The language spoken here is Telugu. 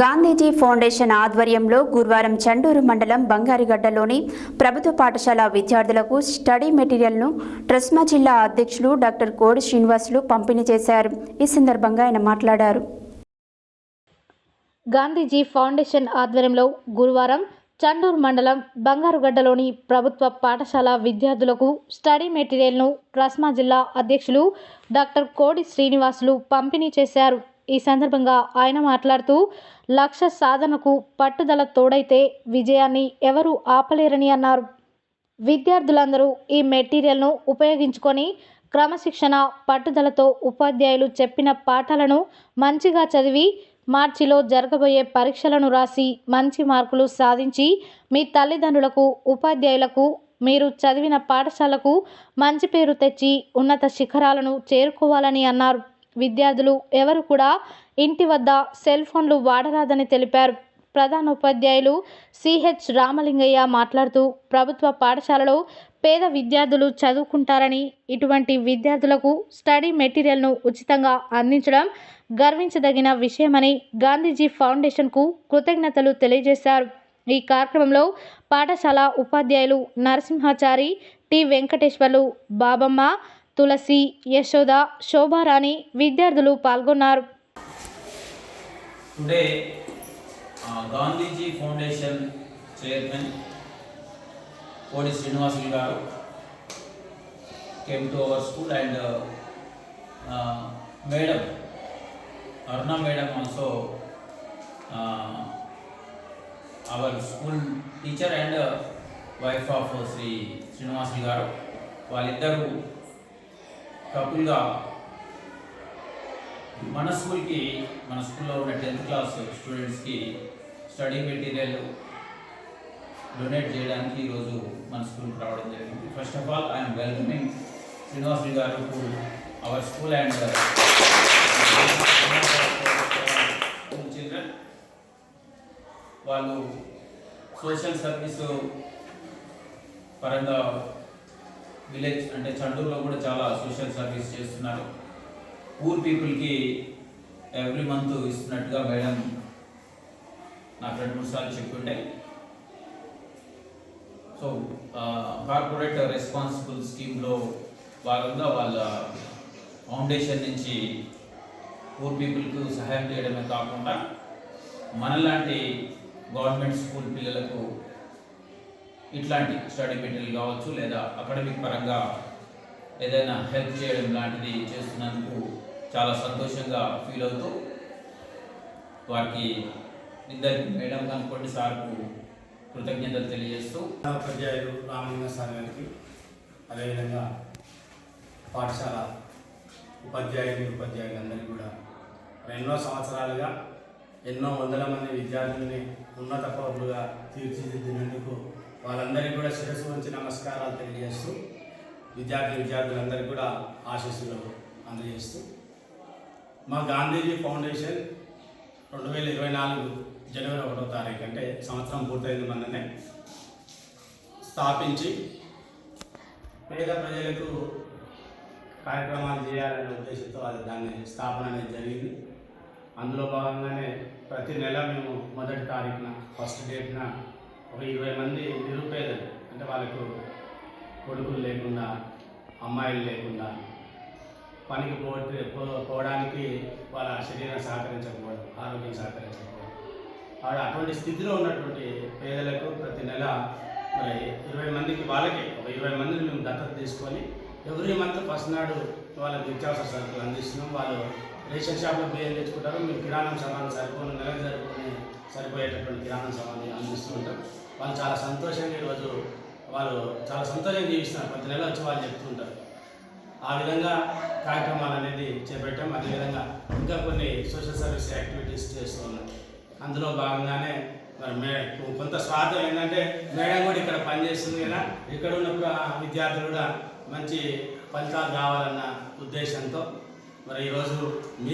గాంధీజీ ఫౌండేషన్ ఆధ్వర్యంలో గురువారం చండూరు మండలం బంగారిగడ్డలోని ప్రభుత్వ పాఠశాల విద్యార్థులకు స్టడీ మెటీరియల్ను ట్రస్మా జిల్లా అధ్యక్షులు డాక్టర్ కోడి శ్రీనివాసులు పంపిణీ చేశారు. ఈ సందర్భంగా ఆయన మాట్లాడారు. గాంధీజీ ఫౌండేషన్ ఆధ్వర్యంలో గురువారం చండూరు మండలం బంగారుగడ్డలోని ప్రభుత్వ పాఠశాల విద్యార్థులకు స్టడీ మెటీరియల్ను ట్రస్మా జిల్లా అధ్యక్షులు డాక్టర్ కోడి శ్రీనివాసులు పంపిణీ చేశారు. ఈ సందర్భంగా ఆయన మాట్లాడుతూ లక్ష్య సాధనకు పట్టుదల తోడైతే విజయాన్ని ఎవరూ ఆపలేరని అన్నారు. విద్యార్థులందరూ ఈ మెటీరియల్ను ఉపయోగించుకొని క్రమశిక్షణ పట్టుదలతో ఉపాధ్యాయులు చెప్పిన పాఠాలను మంచిగా చదివి మార్చిలో జరగబోయే పరీక్షలను రాసి మంచి మార్కులు సాధించి మీ తల్లిదండ్రులకు ఉపాధ్యాయులకు మీరు చదివిన పాఠశాలకు మంచి పేరు తెచ్చి ఉన్నత శిఖరాలను చేరుకోవాలని అన్నారు. విద్యార్థులు ఎవరు కూడా ఇంటి వద్ద సెల్ ఫోన్లు వాడరాదని తెలిపారు. ప్రధాన ఉపాధ్యాయులు సిహెచ్ రామలింగయ్య మాట్లాడుతూ ప్రభుత్వ పాఠశాలలో పేద విద్యార్థులు చదువుకుంటారని ఇటువంటి విద్యార్థులకు స్టడీ మెటీరియల్ను ఉచితంగా అందించడం గర్వించదగిన విషయమని గాంధీజీ ఫౌండేషన్కు కృతజ్ఞతలు తెలియజేశారు. ఈ కార్యక్రమంలో పాఠశాల ఉపాధ్యాయులు నరసింహాచారి టి వెంకటేశ్వర్లు బాబమ్మ తులసి యశోద శోభారాణి విద్యార్థులు పాల్గొన్నారు. Gandhiji foundation chairman Kodi Srinivasulu garu came to school and madam Aruna madam also our school teacher and wife of Shri Srinivasulu garu వాళ్ళిద్దరూ కాకుండా మన స్కూల్కి మన స్కూల్లో ఉన్న టెన్త్ క్లాస్ స్టూడెంట్స్కి స్టడీ మెటీరియల్ డొనేట్ చేయడానికి ఈరోజు మన స్కూల్కి రావడం జరిగింది. First of all I'm welcoming Srinivasulu garu to our school and children వాళ్ళు సోషల్ సర్వీస్ పరంగా విలేజ్ అంటే చండూరులో కూడా చాలా సోషల్ సర్వీస్ చేస్తున్నారు. పూర్ పీపుల్కి ఎవ్రీ మంత్ ఇస్తున్నట్టుగా మేడం నాకు రెండు మూడు సార్లు చెప్పుండే. సో కార్పొరేట్ రెస్పాన్సిబుల్ స్కీమ్లో భాగంగా వాళ్ళ ఫౌండేషన్ నుంచి పూర్ పీపుల్కు సహాయం చేయడమే కాకుండా మనలాంటి గవర్నమెంట్ స్కూల్ పిల్లలకు ఇట్లాంటి స్టడీ మెటీరియల్ కావచ్చు లేదా అకాడమిక్ పరంగా ఏదైనా హెల్ప్ చేయడం లాంటిది చేస్తున్నందుకు చాలా సంతోషంగా ఫీల్ అవుతూ వారికి ఇద్దరికి మేడం కనుకోండి సార్కు కృతజ్ఞతలు తెలియజేస్తూ ఉపాధ్యాయులు రామలింగ సార్ గారికి అదేవిధంగా పాఠశాల ఉపాధ్యాయులు ఉపాధ్యాయులందరికీ కూడా ఎన్నో సంవత్సరాలుగా ఎన్నో వందల మంది విద్యార్థుల్ని ఉన్నత పౌరులుగా తీర్చిదిద్దినందుకు వాళ్ళందరికీ కూడా శిరస్సు ఉంచి నమస్కారాలు తెలియజేస్తూ విద్యార్థి విద్యార్థులందరికీ కూడా ఆశీస్సులు అందజేస్తూ మా గాంధీజీ ఫౌండేషన్ రెండు వేల ఇరవై నాలుగు జనవరి ఒకటో తారీఖు అంటే సంవత్సరం పూర్తయింది మననే స్థాపించి పేద ప్రజలకు కార్యక్రమాలు చేయాలనే ఉద్దేశంతో అది దాన్ని స్థాపన అనేది జరిగింది. అందులో భాగంగానే ప్రతి నెల మేము మొదటి తారీఖున ఫస్ట్ డేట్న ఒక ఇరవై మంది నిరుపేదలు అంటే వాళ్ళకు కొడుకులు లేకుండా అమ్మాయిలు లేకుండా పనికి పోతే పో- పోవడానికి వాళ్ళ శరీరం సహకరించకపోవడం ఆరోగ్యం సహకరించకపోవడం. ఆవిడ అటువంటి స్థితిలో ఉన్నటువంటి పేదలకు ప్రతి నెల మరి ఇరవై మందికి వాళ్ళకి ఒక ఇరవై మందిని మేము దత్తత తీసుకొని ఎవ్రీ మంత్ ఫస్ట్ నాడు వాళ్ళకి నిత్యావసర సరుకులు అందిస్తున్నాం. వాళ్ళు రేషన్ షాప్లో బియ్యం తెచ్చుకుంటారు మేము కిరాణం సమానం సరిపోను నెలకు సరిపోయి సరిపోయేటటువంటి కిరాణం సామాన్లు అందిస్తూ ఉంటాం వాళ్ళు చాలా సంతోషంగా ఈరోజు వాళ్ళు చాలా సంతోషంగా జీవిస్తున్నారు. ప్రతి నెల వచ్చి వాళ్ళు చెప్తుంటారు ఆ విధంగా కార్యక్రమాలు అనేది చేపట్టాం. అదేవిధంగా ఇంకా కొన్ని సోషల్ సర్వీస్ యాక్టివిటీస్ చేస్తూ ఉన్నాం. అందులో భాగంగానే మరి మే కొంత స్వార్థం ఏంటంటే మేడం కూడా ఇక్కడ పనిచేస్తుంది కదా. ఇక్కడ ఉన్నప్పుడు ప్ర- విద్యార్థులు కూడా మంచి ఫలితాలు రావాలన్న ఉద్దేశంతో మరి ఈరోజు మీ